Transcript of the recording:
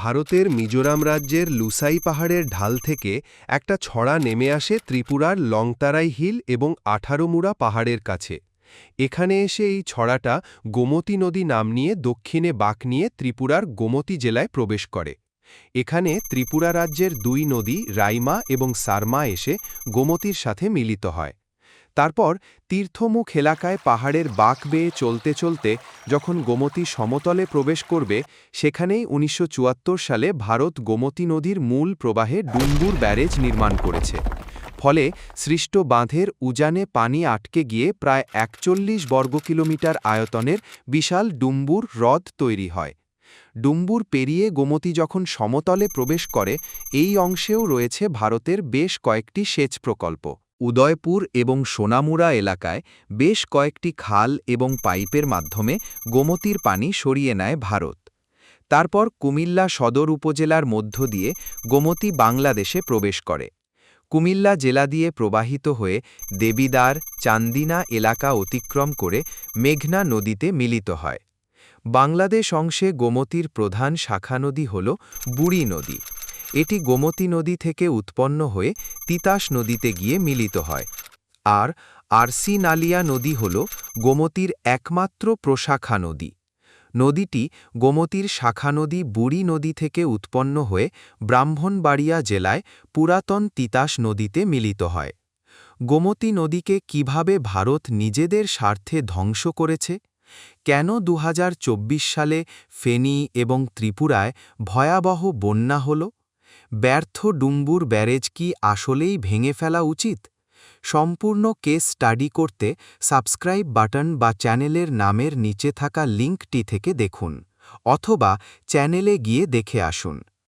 ভারতের মিজোরাম রাজ্যের লুসাই পাহাড়ের ঢাল থেকে একটা ছড়া নেমে আসে ত্রিপুরার লংতারাই হিল এবং আঠারোমুড়া পাহাড়ের কাছে। এখানে এসে এই ছড়াটা গোমতী নদী নাম নিয়ে দক্ষিণে বাঁক নিয়ে ত্রিপুরার গোমতী জেলায় প্রবেশ করে। এখানে ত্রিপুরা রাজ্যের দুই নদী রাইমা এবং সারমা এসে গোমতীর সাথে মিলিত হয়। তারপর তীর্থমুখ এলাকায় পাহাড়ের বাঁক বেয়ে চলতে চলতে যখন গোমতী সমতলে প্রবেশ করবে, সেখানেই উনিশশো চুয়াত্তর সালে ভারত গোমতী নদীর মূল প্রবাহে ডুম্বুর ব্যারেজ নির্মাণ করেছে। ফলে সৃষ্ট বাঁধের উজানে পানি আটকে গিয়ে প্রায় একচল্লিশ বর্গ কিলোমিটার আয়তনের বিশাল ডুম্বুর হ্রদ তৈরি হয়। ডুম্বুর পেরিয়ে গোমতী যখন সমতলে প্রবেশ করে, এই অংশেও রয়েছে ভারতের বেশ কয়েকটি সেচ প্রকল্প। উদয়পুর এবং সোনামুড়া এলাকায় বেশ কয়েকটি খাল এবং পাইপের মাধ্যমে গোমতীর পানি সরিয়ে নেয় ভারত। তারপর কুমিল্লা সদর উপজেলার মধ্য দিয়ে গোমতী বাংলাদেশে প্রবেশ করে। কুমিল্লা জেলা দিয়ে প্রবাহিত হয়ে দেবিদার, চান্দিনা এলাকা অতিক্রম করে মেঘনা নদীতে মিলিত হয়। বাংলাদেশ অংশে গোমতীর প্রধান শাখা নদী হল বুড়ি নদী। এটি গোমতী নদী থেকে উৎপন্ন হয়ে তিতাস নদীতে গিয়ে মিলিত হয়। আর আরসি নালিয়া নদী হল গোমতীর একমাত্র প্রশাখা নদী। নদীটি গোমতীর শাখা নদী বুড়ি নদী থেকে উৎপন্ন হয়ে ব্রাহ্মণবাড়িয়া জেলায় পুরাতন তিতাস নদীতে মিলিত হয়। গোমতী নদীকে কীভাবে ভারত নিজেদের স্বার্থে ধ্বংস করেছে? কেন দু হাজার চব্বিশ সালে ফেনী এবং ত্রিপুরায় ভয়াবহ বন্যা হল? ব্যর্থ ডুম্বুর ব্যারেজ কি আসলেই ভেঙে ফেলা উচিত? সম্পূর্ণ কেস স্টাডি করতে সাবস্ক্রাইব বাটন বা চ্যানেলের নামের নিচে থাকা লিঙ্কটি থেকে দেখুন, অথবা চ্যানেলে গিয়ে দেখে আসুন।